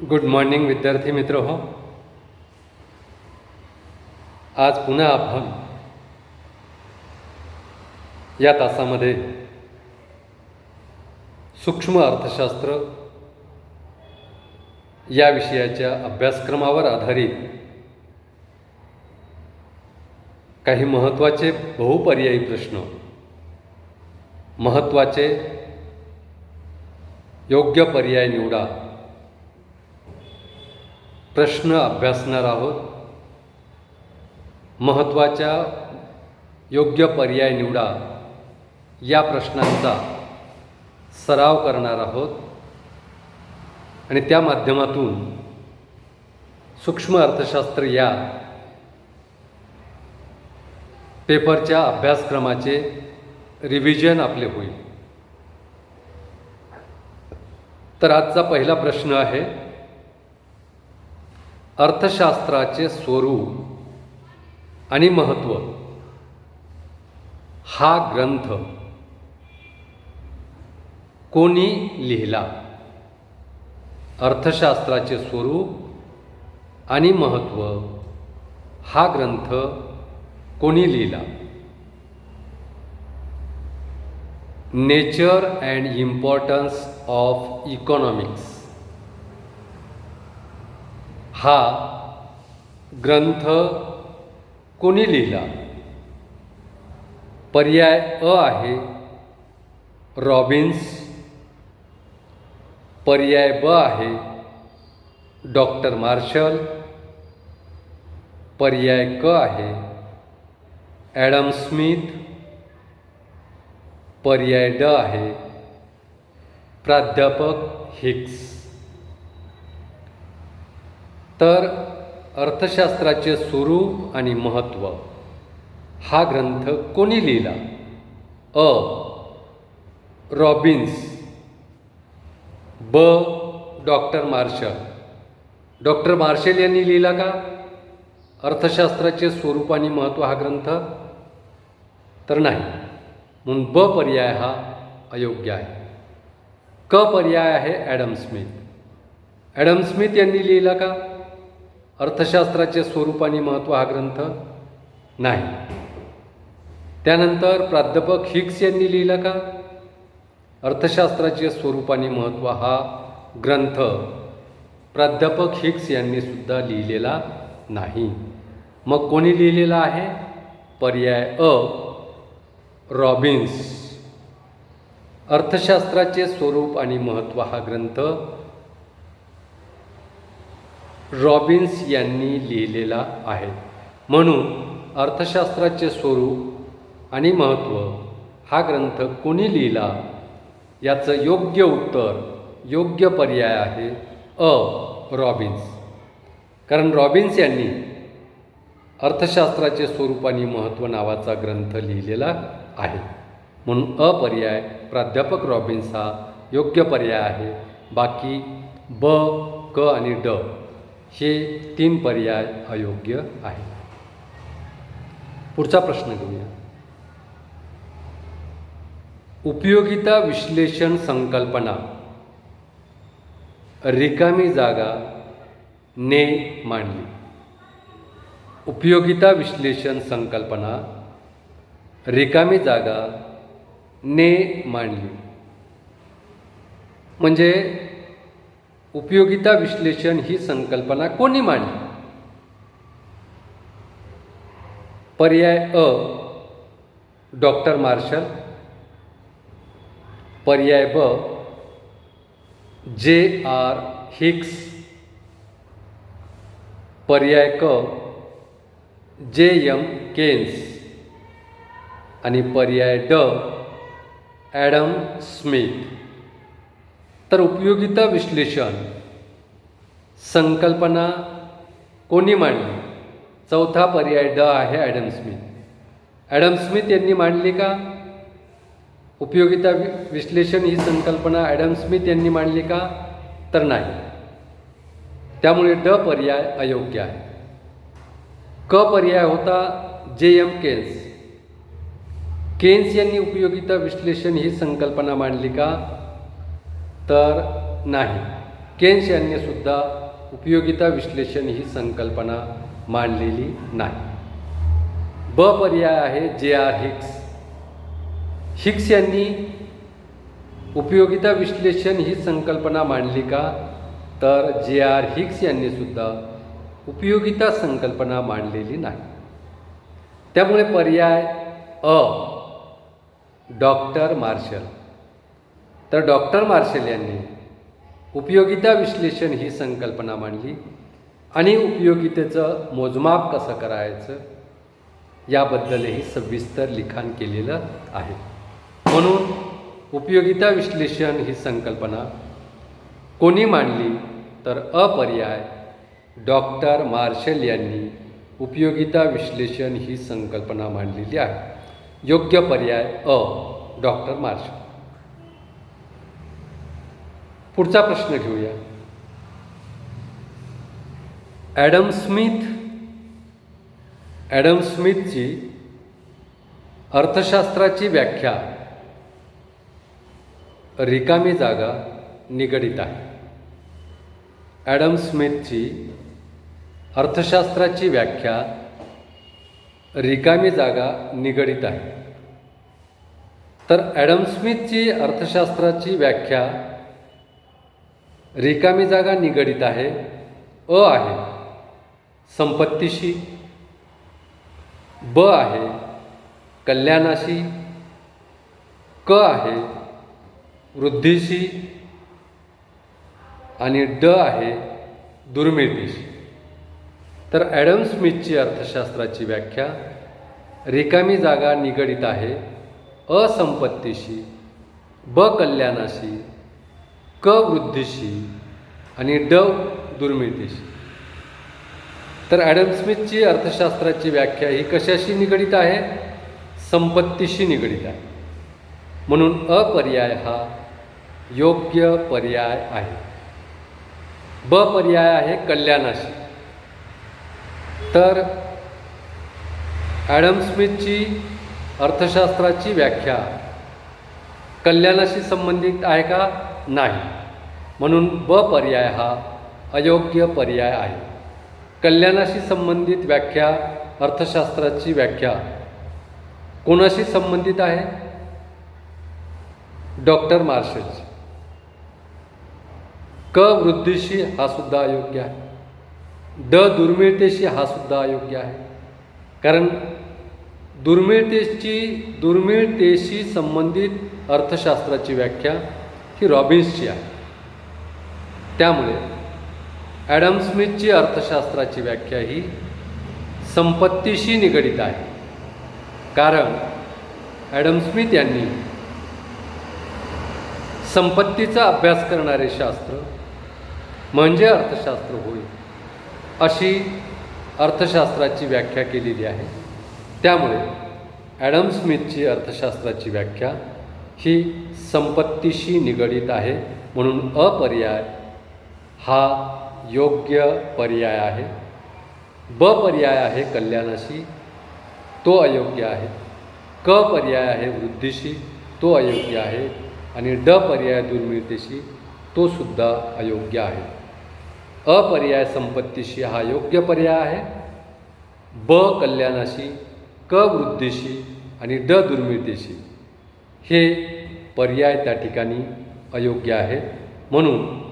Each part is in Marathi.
गुड मॉर्निंग विद्यार्थी मित्र हो। आज पुन्हा आपण या तासामध्ये सूक्ष्म अर्थशास्त्र या विषयाच्या अभ्यासक्रमावर आधारित काही महत्त्वाचे बहुपर्यायी प्रश्न महत्त्वाचे योग्य पर्याय निवडा. प्रश्न अभ्यासणार आहोत. महत्त्वाच्या योग्य पर्याय निवडा. या प्रश्नांचा सराव करणार आहोत. आणि त्या माध्यमातून सूक्ष्म अर्थशास्त्र या पेपरच्या अभ्यासक्रमाचे रिव्हिजन आपले होईल. तर आजचा पहिला प्रश्न आहे अर्थशास्त्राचे स्वरूप आणि महत्त्व हा ग्रंथ कोणी लिहिला? अर्थशास्त्राचे स्वरूप आणि महत्त्व हा ग्रंथ कोणी लिहिला? Nature and importance of economics. हा ग्रंथ कोणी लिहिला? पर्याय अ आहे. रॉबिन्स. पर्याय ब आहे. Doctor Marshall. पर्याय क आहे. Adam Smith. पर्याय ड आहे. प्राध्यापक हिक्स. तर अर्थशास्त्राचे स्वरूप आणि महत्त्व हा ग्रंथ कोणी लिहिला? अ. रॉबिन्स. ब. Doctor Marshall. डॉक्टर मार्शल यांनी लिहिला का? अर्थशास्त्राचे स्वरूप आणि महत्त्व हा ग्रंथ? तर नाही. म्हणून ब पर्याय हा अयोग्य आहे. क पर्याय आहे ॲडम स्मिथ. ॲडम स्मिथ यांनी लिहिला का? अर्थशास्त्राचे स्वरूप आणि महत्त्व हा ग्रंथ नाही. त्यानंतर प्राध्यापक हिक्स यांनी लिहिला का? अर्थशास्त्राचे स्वरूप आणि महत्त्व हा ग्रंथ प्राध्यापक हिक्स यांनी सुद्धा लिहिलेला नाही. मग कोणी लिहिलेला आहे? पर्याय अ. रॉबिन्स. अर्थशास्त्राचे स्वरूप आणि महत्त्व हा ग्रंथ रॉबिन्स यांनी लिहिलेला आहे. म्हणून अर्थशास्त्राचे स्वरूप आणि महत्त्व हा ग्रंथ कोणी लिहिला? याचं योग्य उत्तर योग्य पर्याय आहे अ. रॉबिन्स. कारण रॉबिन्स यांनी अर्थशास्त्राचे स्वरूप आणि महत्त्व नावाचा ग्रंथ लिहिलेला आहे. म्हणून अ पर्याय प्राध्यापक रॉबिन्स हा योग्य पर्याय आहे. बाकी ब क आणि ड. हे तीन पर्याय अयोग्य आहे पुढचा प्रश्न घेऊया. उपयोगिता विश्लेषण संकल्पना. रिकामी जागा ने मांडली. उपयोगिता विश्लेषण संकल्पना. रिकामी जागा ने मांडली. म्हणजे उपयोगिता विश्लेषण ही संकल्पना कोणी मांडली? पर्याय अ डॉक्टर मार्शल. पर्याय ब जे आर हिक्स. पर्याय क जे एम केन्स. आणि पर्याय ड ॲडम स्मिथ. तर उपयोगिता विश्लेषण संकल्पना कोणी मांडली? चौथा पर्याय ड आहे ॲडम स्मिथ. ॲडम स्मिथ यांनी मांडली का? उपयोगिता विश्लेषण ही संकल्पना ॲडम स्मिथ यांनी मांडली का? तर नाही. त्यामुळे ड पर्याय अयोग्य आहे. क पर्याय होता जे एम केन्स. केन्स यांनी उपयोगिता विश्लेषण ही संकल्पना मांडली का? तर नाही. केन्स यांनी सुद्धा उपयोगिता विश्लेषण ही संकल्पना मांडलेली नाही. ब पर्याय आहे जे आर हिक्स. हिक्स यांनी उपयोगिता विश्लेषण ही संकल्पना मांडली का? तर जे आर हिक्स यांनी सुद्धा उपयोगिता संकल्पना मांडलेली नाही. त्यामुळे पर्याय अ. Doctor Marshall. तर डॉक्टर मार्शल यांनी उपयोगिता विश्लेषण ही संकल्पना मांडली आणि उपयोगितेचं मोजमाप कसं करायचं याबद्दलही सविस्तर लिखाण केलेलं आहे. म्हणून उपयोगिता विश्लेषण ही संकल्पना कोणी मांडली तर अपर्याय डॉक्टर मार्शल यांनी उपयोगिता विश्लेषण ही संकल्पना मांडलेली आहे. योग्य पर्याय अ. Doctor marshal. पुढचा प्रश्न घेऊया. ॲडम स्मिथ ॲडम स्मिथची अर्थशास्त्राची व्याख्या रिकामी जागा निगडित आहे. ॲडम स्मिथची अर्थशास्त्राची व्याख्या रिकामी जागा निगडित आहे. तर ॲडम स्मिथची अर्थशास्त्राची व्याख्या रिकामी जागा निगडित आहे अ आहे. संपत्तीशी ब आहे. कल्याणाशी क आहे. वृद्धीशी आणि ड आहे दुर्मिळतेशी. तर ॲडम स्मिथची अर्थशास्त्राची व्याख्या रिकामी जागा निगडित आहे असंपत्तीशी ब कल्याणाशी क वृद्धीशी आणि ड दुर्मिळतेशी. तर ॲडम स्मिथची अर्थशास्त्राची व्याख्या ही कशाशी निगडित आहे? संपत्तीशी निगडित आहे. म्हणून अपर्याय हा योग्य पर्याय आहे. ब पर्याय आहे कल्याणाशी. तर ॲडम स्मिथची अर्थशास्त्राची व्याख्या कल्याणाशी संबंधित आहे का? नाही. म्हणून ब पर्याय हा अयोग्य पर्याय आहे. कल्याणाशी संबंधित व्याख्या अर्थशास्त्राची व्याख्या कोणाशी संबंधित आहे? डॉक्टर मार्शलची. क वृद्धीशी हा सुद्धा अयोग्य आहे. ड दुर्मिळतेशी हा सुद्धा अयोग्य आहे. कारण दुर्मिळतेची दुर्मिळतेशी संबंधित अर्थशास्त्राची व्याख्या ही रॉबिन्सची आहे. त्यामुळे ॲडम स्मिथची अर्थशास्त्राची व्याख्या ही संपत्तीशी निगडित आहे. कारण ॲडम स्मिथ यांनी संपत्तीचा अभ्यास करणारे शास्त्र म्हणजे अर्थशास्त्र होईल अशी अर्थशास्त्राची व्याख्या केलेली आहे. त्यामुळे ॲडम स्मिथची अर्थशास्त्राची व्याख्या ही संपत्तीशी निगडीत आहे. म्हणून अपर्याय हा योग्य पर्याय आहे. ब पर्याय आहे कल्याणाशी तो अयोग्य आहे. क पर्याय आहे वृद्धीशी तो अयोग्य आहे. आणि ड पर्याय दुर्मिळतेशी तो सुद्धा अयोग्य आहे. अपर्याय संपत्तीशी हा योग्य पर्याय आहे. ब कल्याणाशी क वृद्धीशी आणि ड दुर्मिळतेशी हे पर्याय त्या ठिकाणी अयोग्य आहे. म्हणून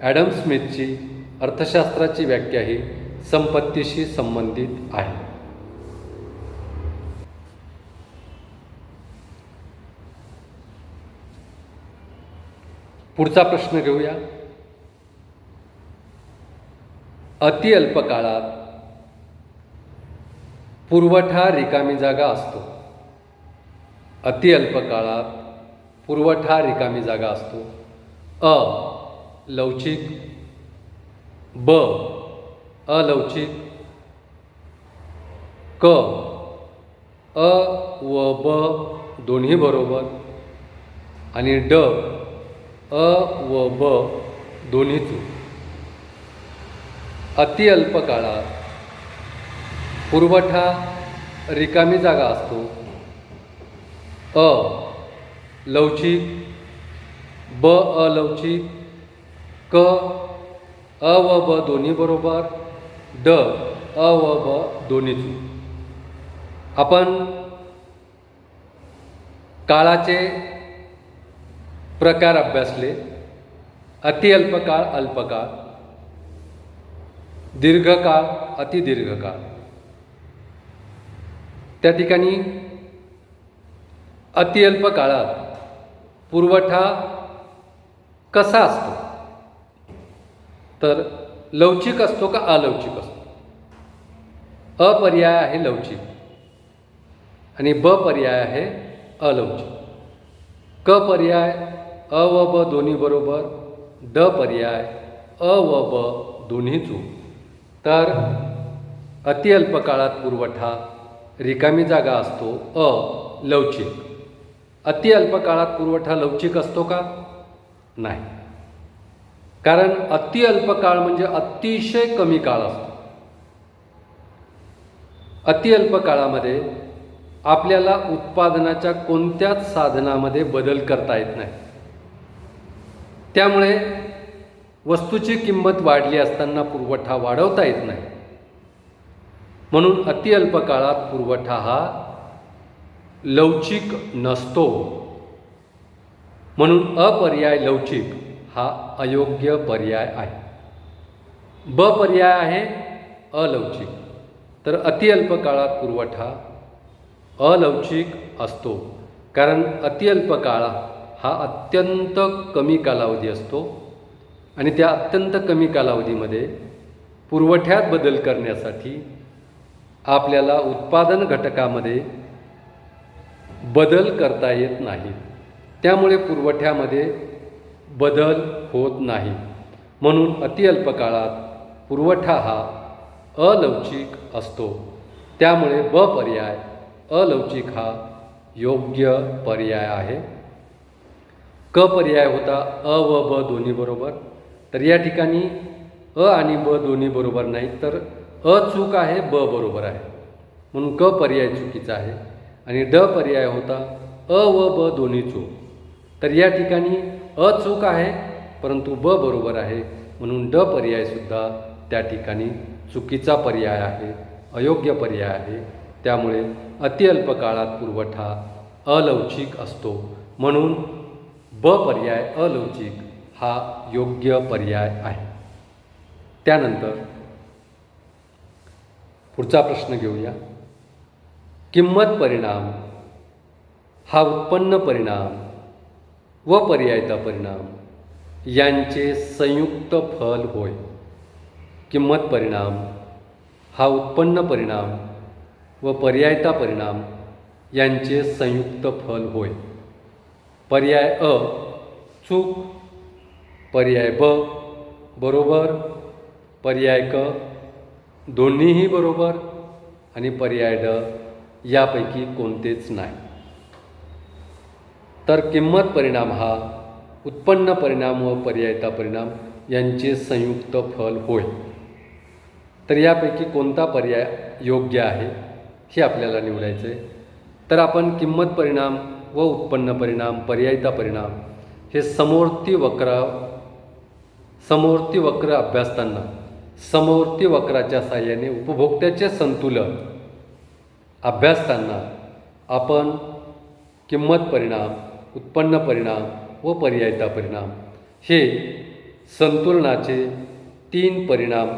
ॲडम स्मिथची अर्थशास्त्राची व्याख्या ही संपत्तीशी संबंधित आहे. पुढचा प्रश्न घेऊया. अति अल्प काळात पुरवठा रिकामी जागा असतो. अति अल्प काळात पुरवठा रिकामी जागा असतो. अ लवचिक ब अलवचिक क अ व ब दोन्ही बरोबर आणि ड अ व ब दोन्ही चूक अति अल्प काळात पुरवठा रिकामी जागा असतो. अ लवचिक ब अलवचिक क अ व ब दोन्ही बरोबर ड अ व ब दोन्ही चूक आपण काळाचे प्रकार अभ्यासले अतिअल्पकाळ अल्पकाळ दीर्घकाळ अतिदीर्घकाळ. त्या ठिकाणी अतिअल्प काळात पुरवठा कसा असतो? तर लवचिक असतो का अलवचिक असतो? अपर्याय आहे लवचिक आणि ब पर्याय आहे अलवचिक क पर्याय अ व ब दोन्ही बरोबर ड पर्याय अ व ब दोन्ही चूक. तर अतिअल्प काळात पुरवठा रिकामी जागा असतो अ लवचिक. अतिअल्प काळात पुरवठा लवचिक असतो का? नाही. कारण अतिअल्प काळ म्हणजे अतिशय कमी काळ असतो. अतिअल्प काळामध्ये आपल्याला उत्पादनाच्या कोणत्याच साधनामध्ये बदल करता येत नाही. त्यामुळे वस्तूची किंमत वाढली असताना पुरवठा वाढवता येत नाही. म्हणून अतिअल्प काळात पुरवठा हा लवचिक नसतो. म्हणून अपर्याय लवचिक हा अयोग्य पर्याय आहे. ब पर्याय आहे अलवचिक तर अतिअल्प काळात पुरवठा अलवचिक असतो. कारण अतिअल्प काळ हा अत्यंत कमी कालावधी असतो आणि त्या अत्यंत कमी कालावधीमध्ये पुरवठ्यात बदल करण्यासाठी आपल्याला उत्पादन घटकामध्ये बदल करता येत नाही. त्यामुळे पुरवठ्यामध्ये बदल होत नाही. म्हणून अतिअल्प काळात पुरवठा हा अलवचिक असतो. त्यामुळे ब पर्याय अलवचिक हा योग्य पर्याय आहे. क पर्याय होता अ व ब दोन्ही बरोबर. तर या ठिकाणी अ आणि ब दोन्ही बरोबर नाही तर अ चूक आहे ब बरोबर आहे. म्हणून क पर्याय चुकीचा आहे. आणि ड पर्याय होता अ व ब दोन्ही चूक. तर या ठिकाणी अ चूक आहे परंतु ब बरोबर आहे. म्हणून ड पर्यायसुद्धा त्या ठिकाणी चुकीचा पर्याय आहे अयोग्य पर्याय आहे. त्यामुळे अतिअल्प काळात पुरवठा अलवचिक असतो. म्हणून ब पर्याय अलवचिक हा योग्य पर्याय आहे. त्यानंतर पुढचा प्रश्न घेऊया. किंमत परिणाम हा उत्पन्न परिणाम व पर्यायता परिणाम यांचे संयुक्त फल होय. किंमत परिणाम हा उत्पन्न परिणाम व पर्यायता परिणाम यांचे संयुक्त फल होय. पर्याय अ चूक. पर्याय ब बरोबर. पर्याय क दोन्हीही बरोबर. आणि पर्याय ड यापैकी कोणतेच नाही. तर किंमत परिणाम हा उत्पन्न परिणाम व पर्यायता परिणाम यांचे संयुक्त फल होय. तर यापैकी कोणता पर्याय योग्य आहे हे आपल्याला निवडायचं आहे तर आपण किंमत परिणाम व उत्पन्न परिणाम पर्यायता परिणाम हे समोर्ती वक्रा समोर्ती वक्र अभ्यासताना समोर्ती वक्राच्या साहाय्याने उपभोक्त्याचे संतुलन अभ्यासताना आपण किंमत परिणाम उत्पन्न परिणाम व पर्यायता परिणाम हे संतुलनाचे तीन परिणाम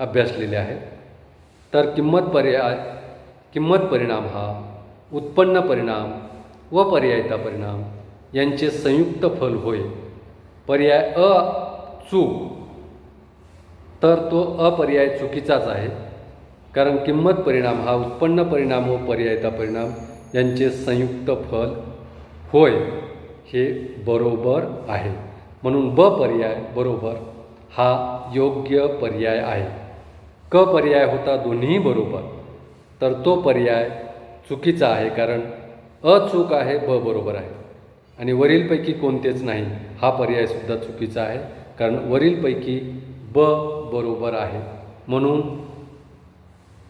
अभ्यासलेले आहेत. तर किंमत पर्याय किंमत परिणाम हा उत्पन्न परिणाम व पर्यायता परिणाम यांचे संयुक्त फल होय. पर्याय अ चूक तर तो अपर्याय चुकीचाच आहे. कारण किंमत परिणाम हा उत्पन्न परिणाम व पर्यायता परिणाम यांचे संयुक्त फल होय हे बरोबर आहे. म्हणून ब पर्याय बरोबर हा योग्य पर्याय आहे. क पर्याय होता दोन्ही बरोबर तर तो पर्याय चुकीचा आहे कारण अचूक आहे ब बरोबर आहे. आणि वरीलपैकी कोणतेच नाही हा पर्यायसुद्धा चुकीचा आहे कारण वरीलपैकी ब बरोबर आहे. म्हणून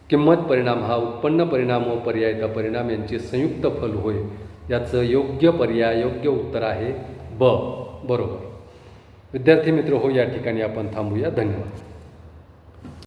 किंमत परिणाम हा उत्पन्न परिणाम व पर्यायता परिणाम यांचे संयुक्त फल होय. याचं योग्य पर्याय योग्य उत्तर आहे ब. बरोबर. विद्यार्थी मित्र हो या ठिकाणी आपण थांबूया. धन्यवाद.